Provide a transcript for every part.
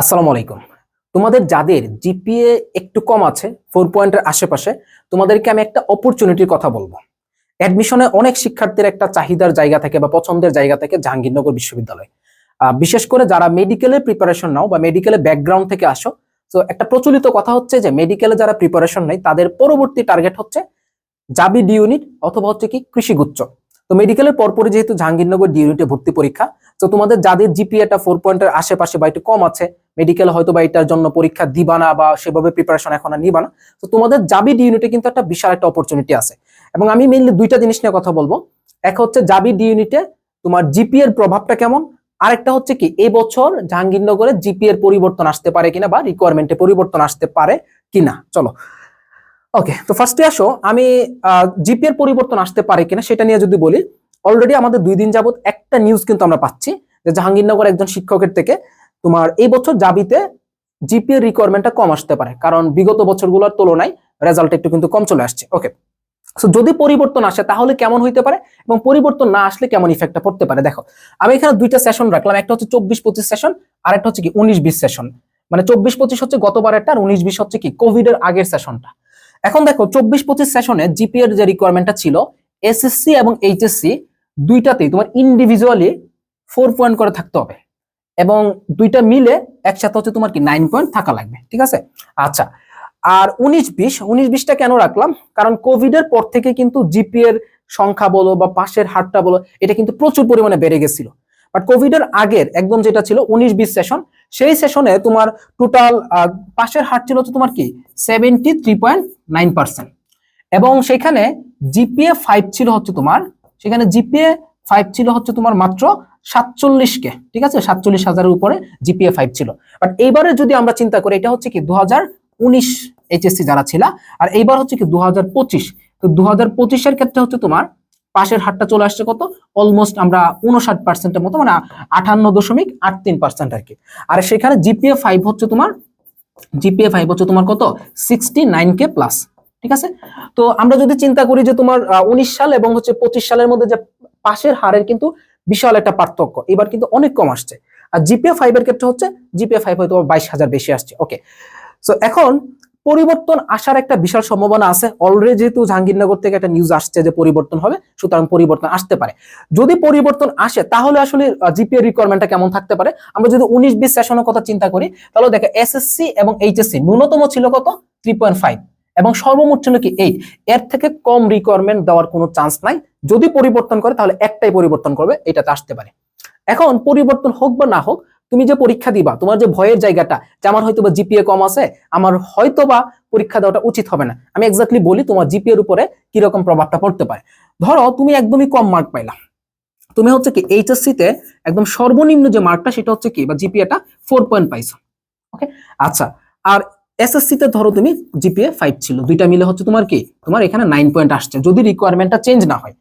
আসসালামু আলাইকুম। তোমাদের যাদের জিপিএ একটু কম আছে, ফোর পয়েন্টের আশেপাশে, তোমাদেরকে আমি একটা অপরচুনিটির কথা বলব। অ্যাডমিশনে অনেক শিক্ষার্থীর একটা চাহিদার জায়গা থেকে বা পছন্দের জায়গা থেকে জাহাঙ্গীরনগর বিশ্ববিদ্যালয়। বিশেষ করে যারা মেডিকেলের প্রিপারেশন নাও বা মেডিকেলের ব্যাকগ্রাউন্ড থেকে আসো তো একটা প্রচলিত কথা হচ্ছে যে মেডিকেলে যারা প্রিপারেশন নেয়, তাদের পরবর্তী টার্গেট হচ্ছে জাবি ডি ইউনিট অথবা হচ্ছে কি কৃষিগুচ্ছ। তো মেডিকেলের পরপরই যেহেতু জাহাঙ্গীরনগর ডি ইউনিটে ভর্তি পরীক্ষা, তো তোমাদের যাদের জিপিএটা ফোর পয়েন্টের আশেপাশে বা একটু কম আছে মেডিকেল হয়তো বা এটার জন্য পরীক্ষা দিবা না বা সেভাবে প্রিপারেশন এখন আর নিবা না। তো তোমাদের জাবি ডি ইউনিটে কিন্তু একটা বিশাল একটা অপরচুনিটি আছে। এবং আমি মেইনলি দুইটা জিনিস নিয়ে কথা বলব। এক হচ্ছে জাবি ডি ইউনিটে তোমার জিপি এর প্রভাবটা কেমন? আরেকটা হচ্ছে কি, এই বছর জাহাঙ্গীরনগরে জিপি এর পরিবর্তন আসতে পারে কিনা বা রিকোয়ারমেন্টে পরিবর্তন আসতে পারে কিনা? চলো। ওকে তো ফার্স্টে আসো। আমি জিপি এর পরিবর্তন আসতে পারে কিনা সেটা নিয়ে যদি বলি অলরেডি আমাদের দুই দিন যাবত একটা নিউজ কিন্তু আমরা পাচ্ছি যে জাহাঙ্গীরনগর একজন শিক্ষকের থেকে তোমার এই বছর জাবিতে জিপি এর রিকোয়ারমেন্টটা কম আসতে পারে, কারণ বিগত বছরগুলোর তুলনায় রেজাল্ট একটু কিন্তু কম চলে আসছে ওকে সো যদি পরিবর্তন আসে, তাহলে কেমন হইতে পারে এবং পরিবর্তন না আসলে কেমন ইফেক্টটা পড়তে পারে? দেখো, আমি এখানে দুইটা সেশন রাখলাম, একটা হচ্ছে চব্বিশ পঁচিশ সেশন আর একটা হচ্ছে কি উনিশ বিশ সেশন মানে চব্বিশ পঁচিশ হচ্ছে গতবারেরটা আর উনিশ বিশ হচ্ছে কি কোভিড এর আগের সেশনটা এখন দেখো, চব্বিশ পঁচিশ সেশনে জিপি এর যে রিকোয়ারমেন্টটা ছিল এসএসসি এবং এইচএসসি দুইটাতেই তোমার ইন্ডিভিজুয়ালি ফোর পয়েন্ট করে থাকতে হবে। এবং দুইটা মিলে একসাথে হচ্ছে তোমার কি নাইন পয়েন্ট থাকা লাগবে, ঠিক আছে? আচ্ছা আর উনিশ বিশ, উনিশ বিশটা কেন রাখলাম? কারণ কোভিড এর পর থেকে কিন্তু জিপি এর সংখ্যা বলো বা পাশের হারটা বলো, এটা কিন্তু প্রচুর পরিমাণে বেড়ে গেছিল। বাট কোভিড এর আগের একদম যেটা ছিল উনিশ বিশ সেশন সেই সেশনে তোমার টোটাল পাশের হার ছিল হচ্ছে তোমার কি seventy three point nine percent এবং সেখানে জিপিএ ফাইভ ছিল হচ্ছে তোমার, সেখানে জিপিএ ফাইভ ছিল হচ্ছে তোমার মাত্র সাতচল্লিশ কে ঠিক আছে? সাতচল্লিশ হাজারের উপরে জিপিএ ফাইভ ছিল। বাট এইবারে যদি আমরা চিন্তা করি, এটা হচ্ছে কি? দু হাজার উনিশ এইচএসসি যারা ছিল, আর এইবার হচ্ছে কি দু হাজার পঁচিশ। তো দু হাজার পঁচিশের ক্ষেত্রে হচ্ছে তোমার পাশের হারটা চলে আসছে কত? অলমোস্ট আমরা উনষাট পার্সেন্টের মতো মানে আটান্ন দশমিক আট তিন পার্সেন্ট আর কি। আর সেখানে জিপিএ ফাইভ হচ্ছে তোমার জিপিএ ফাইভ হচ্ছে তোমার কত? সিক্সটি নাইন কে প্লাস ঠিক আছে? তো আমরা যদি চিন্তা করি যে তোমার উনিশ সাল এবং হচ্ছে পঁচিশ সালের মধ্যে যে পাশের হারের কিন্তু বিশাল একটা পার্থক্য। এবার কিন্তু অনেক কম আসছে। আর জিপিএ ফাইভ এর ক্ষেত্রে হচ্ছে জিপিএ ফাইভ হয়তো বাইশ হাজার বেশি আসছে। ওকে সো এখন পরিবর্তন আসার একটা বিশাল সম্ভাবনা আছে। অলরেডি যেহেতু জাহাঙ্গীরনগর থেকে একটা নিউজ আসছে যে পরিবর্তন হবে, সুতরাং পরিবর্তন আসতে পারে। যদি পরিবর্তন আসে, তাহলে আসলে জিপিএ রিকোয়ারমেন্টটা কেমন থাকতে পারে? আমরা যদি উনিশ বিশ সেশনের কথা চিন্তা করি, তাহলে দেখো এসএসসি এবং এইচএসসি ন্যূনতম ছিল কত? থ্রি পয়েন্ট ফাইভ এবং সর্বমোট ছিল কি এইট এর থেকে কম রিকোয়ারমেন্ট দেওয়ার কোনো চান্স নাই। যদি পরিবর্তন করে, তাহলে একটাই পরিবর্তন করবে, এটাতে আসতে পারে। এখন পরিবর্তন হোক বা না হোক, তুমি যে পরীক্ষা দিবা, তোমার যে ভয়ের জায়গাটা, যে আমার হয়তো বা জিপিএ কম আছে, আমার হয়তো বা পরীক্ষা দেওয়াটা উচিত হবে না। আমি এক্স্যাক্টলি বলি তোমার জিপিএর উপরে কীরকম প্রভাবটা পড়তে পারে। ধরো, তুমি একদমই কম মার্ক পাইলা। তুমি হচ্ছে কি এইচএসসি তে একদম সর্বনিম্ন যে মার্কটা সেটা হচ্ছে কি, বা জিপিএটা ফোর পয়েন্ট পাইছো। ওকে আচ্ছা আর এসএসসি তে ধরো তুমি জিপিএ ফাইভ ছিল, দুইটা মিলে হচ্ছে তোমার কি? তোমার এখানে নাইন পয়েন্ট আসছে, যদি রিকোয়ারমেন্টটা চেঞ্জ না হয়।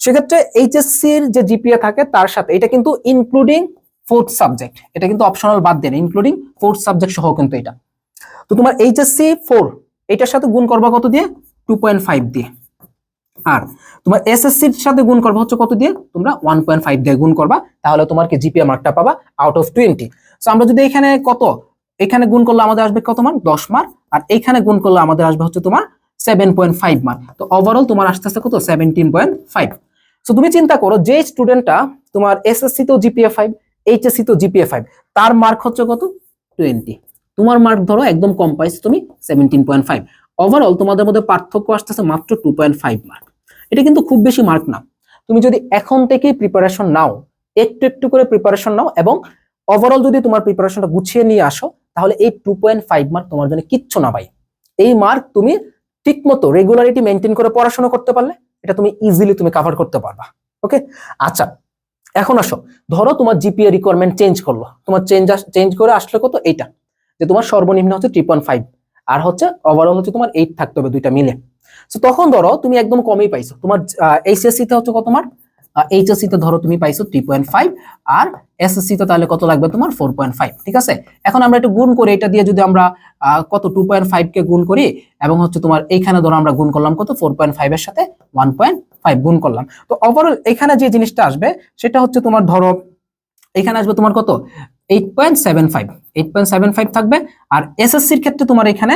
সেক্ষেত্রে এইচএসসির যে জিপিএ থাকে, তার সাথে, এটা কিন্তু ইনক্লুডিং ফোর্থ সাবজেক্ট এটা কিন্তু অপশনাল বাদ দেন ইনক্লুডিং ফোর্থ সাবজেক্ট সহ কিন্তু এটা। তো তোমার এইচএসসি ফোর এটার সাথে গুণ করবা কত দিয়ে? টু পয়েন্ট ফাইভ দিয়ে। আর তোমার এসএসসির সাথে গুণ করবা হচ্ছে কত দিয়ে? তোমরা ওয়ান পয়েন্ট ফাইভ দিয়ে গুণ করবা, তাহলে তোমার কি জিপিএ মার্কটা পাবা আউট অফ টোয়েন্টি সো আমরা যদি এখানে কত? এখানে গুণ করলে আমাদের আসবে কত মার্ক দশ মার্ক আর এখানে গুণ করলে আমাদের আসবে হচ্ছে তোমার সেভেন পয়েন্ট ফাইভ মার্ক তো ওভারঅল তোমার আসতে আসতে কত? সেভেন্টিন পয়েন্ট ফাইভ সো তুমি চিন্তা করো, যে স্টুডেন্টটা তোমার এসএসসি তো জিপিএ ফাইভ এইচএসসি তো জিপিএ ফাইভ তার মার্ক হচ্ছে কত? টোয়েন্টি তোমার মার্ক ধরো একদম কম পাইছো তুমি সেভেন্টিন পয়েন্ট ফাইভ ওভারঅল তোমাদের মধ্যে পার্থক্য আসতেছে মাত্র টু পয়েন্ট ফাইভ মার্ক এটা কিন্তু খুব বেশি মার্ক না। তুমি যদি এখন থেকে প্রিপারেশন নাও, একটু একটু করে প্রিপারেশন নাও এবং ওভারঅল যদি তোমার প্রিপারেশনটা গুছিয়ে নিয়ে আসো তাহলে এই টু পয়েন্ট ফাইভ মার্ক তোমার জন্য কিচ্ছু না ভাই। এই মার্ক তুমি ঠিক মতো রেগুলারিটি মেনটেন করে পড়াশোনা করতে পারলে এটা তুমি ইজিলি তুমি কাভার করতে পারবা। ওকে আচ্ছা এখন আসো। ধরো তোমার জিপিএ রিকোয়ারমেন্ট চেঞ্জ করল। তোমার চেঞ্জ চেঞ্জ করে আসলে কত? এইটা। যে তোমার সর্বনিম্ন হচ্ছে থ্রি পয়েন্ট ফাইভ আর হচ্ছে ওভারঅল হচ্ছে তোমার এইট থাকতে হবে দুইটা মিলে। তো তখন ধরো তুমি একদম কমই পাইছো। তোমার এইচএসসি তে হচ্ছে কত তোমার এইচএসসি তে ধরো তুমি পাইছো থ্রি পয়েন্ট ফাইভ আর এসএসসি তে তাহলে কত লাগবে তোমার ফোর পয়েন্ট ফাইভ ঠিক আছে? এখন আমরা একটু গুণ করি, এটা দিয়ে যদি আমরা কত টু পয়েন্ট ফাইভ কে গুণ করি, এবং হচ্ছে তোমার এইখানে ধরো আমরা গুণ করলাম কত? ফোর পয়েন্ট ফাইভ এর সাথে ওয়ান পয়েন্ট ফাইভ গুণ করলাম। তো ওভারঅল এখানে যে জিনিসটা আসবে, সেটা হচ্ছে তোমার ধরো, এখানে আসবে তোমার কত? Eight point seven five eight point seven five থাকবে, আর এসএসসির ক্ষেত্রে তোমার এখানে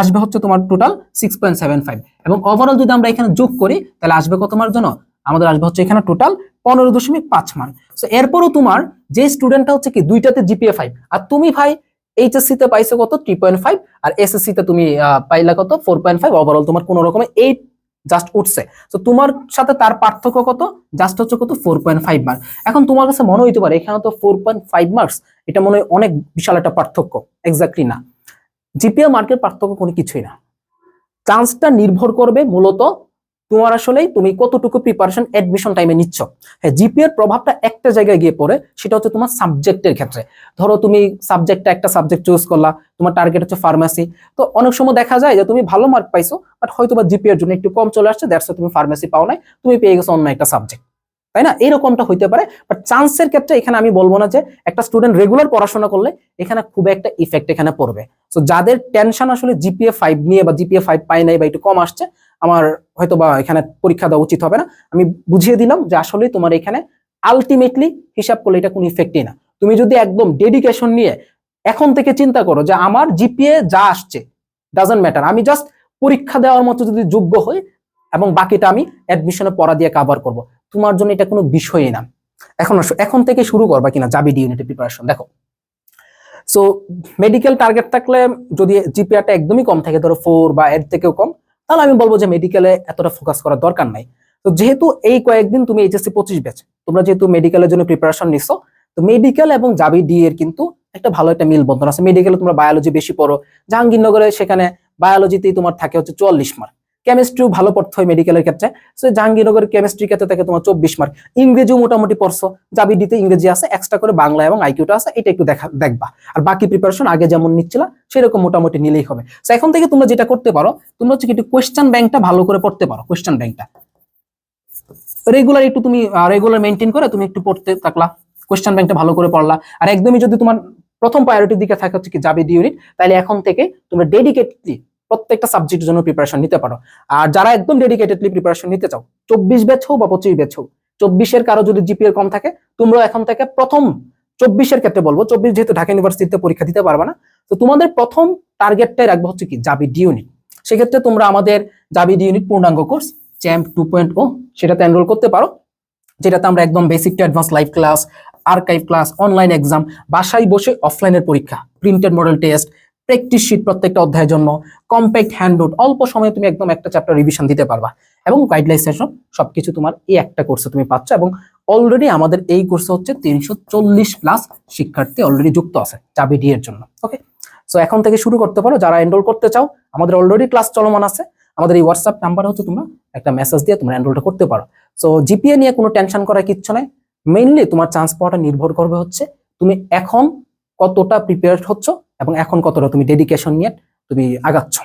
আসবে হচ্ছে তোমার total six point seven five এবং ওভারঅল যদি আমরা এখানে যোগ করি, তাহলে আসবে কত তোমার জন্য? আমাদের আসবে হচ্ছে এখানে টোটাল পনেরো দশমিক পাঁচ মান তো এরপরও তোমার যে স্টুডেন্টটা হচ্ছে কি, দুইটাতে জিপিএ ফাইভ আর তুমি ভাই এইচএসসি তে পাইছো কত? থ্রি পয়েন্ট ফাইভ আর এসএসসি তে তুমি পাইলা কত? ফোর পয়েন্ট ফাইভ ওভারঅল তোমার কোনো রকমের এইট জাস্ট উঠছে। তো তোমার সাথে তার পার্থক্য কত? জাস্ট হচ্ছে কত? ফোর পয়েন্ট ফাইভ মার্ক এখন তোমার কাছে মনে হইতে পারে এখানে তো ফোর পয়েন্ট ফাইভ মার্কস এটা মনে হয় অনেক বিশাল একটা পার্থক্য। এক্স্যাক্টলি না। জিপিএ মার্কের পার্থক্য কোনো কিছুই না। চান্সটা নির্ভর করবে মূলত তোমার আসলে তুমি কতটুকু প্রিপারেশন অ্যাডমিশন টাইমে নিচ্ছ? হ্যাঁ জিপিএর এর প্রভাবটা একটা জায়গায় গিয়ে পড়ে, সেটা হচ্ছে তোমার সাবজেক্টের ক্ষেত্রে। ধরো তুমি সাবজেক্টটা একটা সাবজেক্ট চুজ করলা, তোমার টার্গেট হচ্ছে ফার্মেসি তো অনেক সময় দেখা যায় যে তুমি ভালো মার্ক পাইছো বাট হয়তো বা জিপিএ এর জন্য একটু কম চলে আসছে দ্যাটস তুমি ফার্মেসি পাও নাই, তুমি পেয়ে গেছো অন্য একটা সাবজেক্ট তাই না? এরকমটা হইতে পারে বাট চান্সের ক্ষেত্রে এখানে আমি বলব না যে একটা স্টুডেন্ট রেগুলার পড়াশোনা করলে এখানে খুব একটা ইফেক্ট এখানে পড়বে। সো যাদের টেনশন আসলে জিপিএ ফাইভ নিয়ে বা জিপিএ ফাইভ পাই নাই বা একটু কম আসছে, আমার হয়তো বা এখানে পরীক্ষা দেওয়া উচিত হবে না। আমি বুঝিয়ে দিলাম যে আসলে তোমার এখানে আলটিমেটলি হিসাব করলে এটা কোনো ইফেক্টই না। তুমি যদি একদম ডেডিকেশন নিয়ে এখন থেকে চিন্তা করো যে আমার জিপিএ যা আসছে ডাজন্ট ম্যাটার আমি জাস্ট পরীক্ষা দেওয়ার মতো যদি যোগ্য হই এবং বাকিটা আমি অ্যাডমিশনে পড়া দিয়ে কাভার করব। তোমার জন্য এটা কোনো বিষয়ই না। এখন এখন থেকে শুরু করবা কিনা যাবি ডি ইউনিটের প্রিপারেশন দেখো। সো মেডিকেল টার্গেট থাকলে যদি জিপিআরটা একদমই কম থাকে, ধরো ফোর বা এর থেকেও কম, তাহলে আমি বলব যে মেডিকেলে এতটা ফোকাস করার দরকার নাই। তো যেহেতু এই কয়েকদিন তুমি এইচএসসি পঁচিশ ব্যাচ তোমরা যেহেতু মেডিকেলের জন্য প্রিপারেশন নিছো, তো মেডিকেল এবং জাবি ডি এর কিন্তু একটা ভালো একটা মিল বন্ধন আছে মেডিকেলে তোমরা বায়োলজি বেশি পড়ো। জাহাঙ্গীরনগরে সেখানে বায়োলজিতেই তোমার থাকে হচ্ছে চুয়াল্লিশ মার্ক কেমিস্ট্রিও ভালো পড়তে হয় মেডিকেলের ক্ষেত্রে। সো জাহাঙ্গীরনগর কেমিস্ট্রি ক্ষেত্রে থাকে তোমার চব্বিশ মার্ক ইংরেজিও মোটামুটি পড়ছো। জাবি ডিতে ইংরেজি আছে এক্সট্রা করে বাংলা এবং আইকিউটা আছে, এটা একটু দেখা দেখবা। আর বাকি প্রিপারেশন আগে যেমন নিচ্ছিলা, সেরকম মোটামুটি নিলেই হবে। তো এখন থেকে তোমরা যেটা করতে পারো, তোমরা হচ্ছে একটু কোয়েশ্চেন ব্যাংকটা ভালো করে পড়তে পারো কোয়েশ্চেন ব্যাংকটা রেগুলার একটু তুমি রেগুলার মেনটেন করে তুমি একটু পড়তে থাকলা কোয়েশ্চেন ব্যাংকটা ভালো করে পড়লা। আর একদমই যদি তোমার প্রথম প্রায়োরিটির দিকে থাকে হচ্ছে কি যাবে ইউনিট তাহলে এখন থেকে তোমরা ডেডিকেটলি প্রত্যেকটা সাবজেক্টের জন্য প্রিপারেশন নিতে পারো। আর যারা একদম ডেডিকেটেডলি প্রিপারেশন নিতে চাও, চব্বিশ ব্যাচ হোক বা পঁচিশ ব্যাচ হোক, চব্বিশের কারও যদি জিপিএ কম থাকে তোমরা এখন থেকে প্রথম চব্বিশের ক্ষেত্রে বলব, চব্বিশ যেহেতু ঢাকা ইউনিভার্সিটিতে পরীক্ষা দিতে পারবে না, তো তোমাদের প্রথম টার্গেটটাই রাখব হচ্ছে কি জাবি ডি ইউনিট সেক্ষেত্রে তোমরা আমাদের জাবি ডি ইউনিট পূর্ণাঙ্গ course champ two point O সেটাতে এনরোল করতে পারো, যেটাতে আমরা একদম basic to advance live class archive class online exam বাসায় বসে অফলাইনের পরীক্ষা printed model test practice sheet প্রত্যেকটা অধ্যায়ের জন্য কম্প্যাক্ট হ্যান্ডআউট অল্প সময়ে তুমি একদম একটা চ্যাপ্টার রিভিশন দিতে পারবা। এবং গাইডলাইন সেশন সবকিছু তোমার এই একটা কোর্সে তুমি পাচ্ছ এবং অলরেডি আমাদের এই কোর্সে হচ্ছে তিনশো চল্লিশ প্লাস শিক্ষার্থী অলরেডি যুক্ত আছে চাবি ডি এর জন্য ওকে সো এখন থেকে শুরু করতে পারো। যারা এনরোল করতে চাও, আমাদের অলরেডি ক্লাস চলমান আছে। আমাদের এই হোয়াটসঅ্যাপ নাম্বার হচ্ছে তোমরা একটা মেসেজ দিয়ে তোমরা এনরোলটা করতে পারো। সো জিপিএ নিয়ে কোনো টেনশন করার কিচ্ছু নাই। মেইনলি তোমার চান্স পাওয়াটা নির্ভর করবে হচ্ছে তুমি এখন কতটা প্রিপেয়ার হচ্ছ এবং এখন কতটা তুমি ডেডিকেশন নিয়ে তুমি আগাচ্ছ?